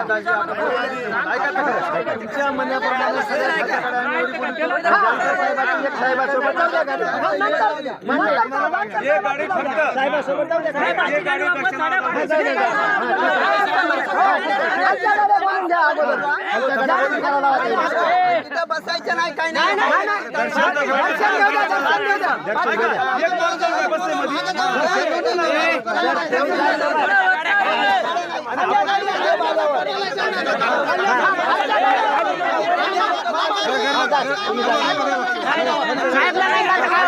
तुमच्या साहेबासोबत बसायचं नाही काय नाही সাহেব